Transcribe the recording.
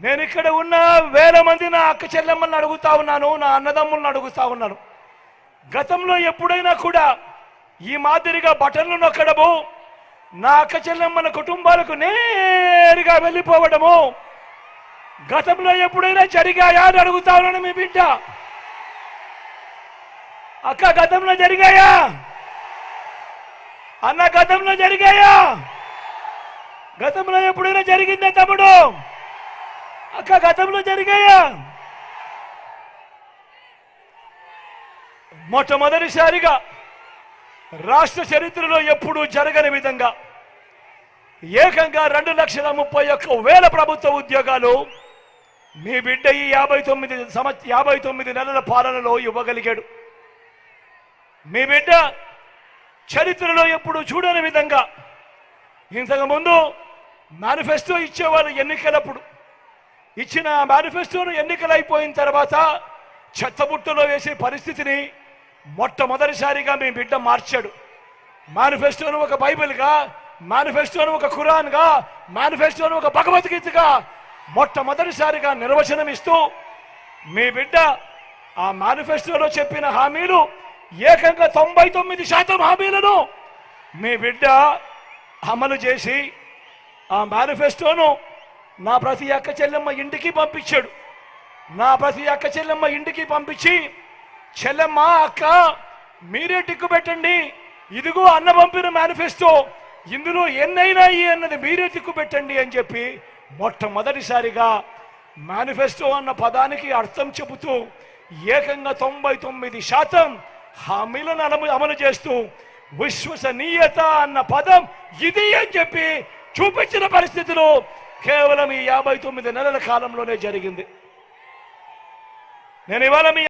నేను ఇక్కడ ఉన్న వేల మంది నా అక్క చెల్లెమ్మల్ని అడుగుతా ఉన్నాను నా అన్నదమ్ములను అడుగుతా ఉన్నాను. గతంలో ఎప్పుడైనా కూడా ఈ మాదిరిగా బటన్లు నొక్కడము నా అక్క చెల్లెమ్మల కుటుంబాలకు నేరుగా వెళ్ళిపోవడము గతంలో ఎప్పుడైనా జరిగాయా అని అడుగుతా ఉన్నాను మీ బిడ్డ. అక్క గతంలో జరిగాయా? అన్న గతంలో జరిగాయా? గతంలో ఎప్పుడైనా జరిగిందే తమ్ముడు? అక్క గతంలో జరిగాయా? మొట్టమొదటిసారిగా రాష్ట్ర చరిత్రలో ఎప్పుడూ జరగని విధంగా ఏకంగా రెండు లక్షల ముప్పై ఒక్క వేల ప్రభుత్వ ఉద్యోగాలు మీ బిడ్డ ఈ యాభై తొమ్మిది సంవత్స యాభై తొమ్మిది నెలల పాలనలో ఇవ్వగలిగాడు. మీ బిడ్డ చరిత్రలో ఎప్పుడు చూడని విధంగా ఇంతకుముందు మేనిఫెస్టో ఇచ్చేవాళ్ళు ఎన్నికలప్పుడు ఇచ్చిన మేనిఫెస్టోను ఎన్నికలు అయిపోయిన తర్వాత చెత్తబుట్టలో వేసే పరిస్థితిని మొట్టమొదటిసారిగా మీ బిడ్డ మార్చాడు. మేనిఫెస్టోను ఒక బైబిల్గా మేనిఫెస్టోను ఒక ఖురాన్గా మేనిఫెస్టోను ఒక భగవద్గీతగా మొట్టమొదటిసారిగా నిర్వచనం ఇస్తూ మీ బిడ్డ ఆ మేనిఫెస్టోలో చెప్పిన హామీలు ఏకంగా తొంభై తొమ్మిది శాతం హామీలను మీ బిడ్డ అమలు చేసి ఆ మేనిఫెస్టోను నా ప్రతి అక్క చెల్లెమ్మ ఇంటికి పంపించాడు. నా ప్రతి అక్క చెల్లెమ్మ ఇంటికి పంపించి చెల్లెమ్మ అక్క మీరే టిక్కు పెట్టండి. ఇదిగో అన్న పంపిన మేనిఫెస్టో. ఇందులో ఎన్నైనా అన్నది మీరే టిక్కు పెట్టండి అని చెప్పి మొట్టమొదటిసారిగా మేనిఫెస్టో అన్న పదానికి అర్థం చెబుతూ ఏకంగా తొంభై తొమ్మిది శాతం హామీలను అమలు అమలు చేస్తూ విశ్వసనీయత అన్న పదం ఇది అని చెప్పి చూపించిన పరిస్థితిలో కేవలం ఈ యాభై తొమ్మిది నెలల కాలంలోనే జరిగింది. నేను ఇవాళ మీ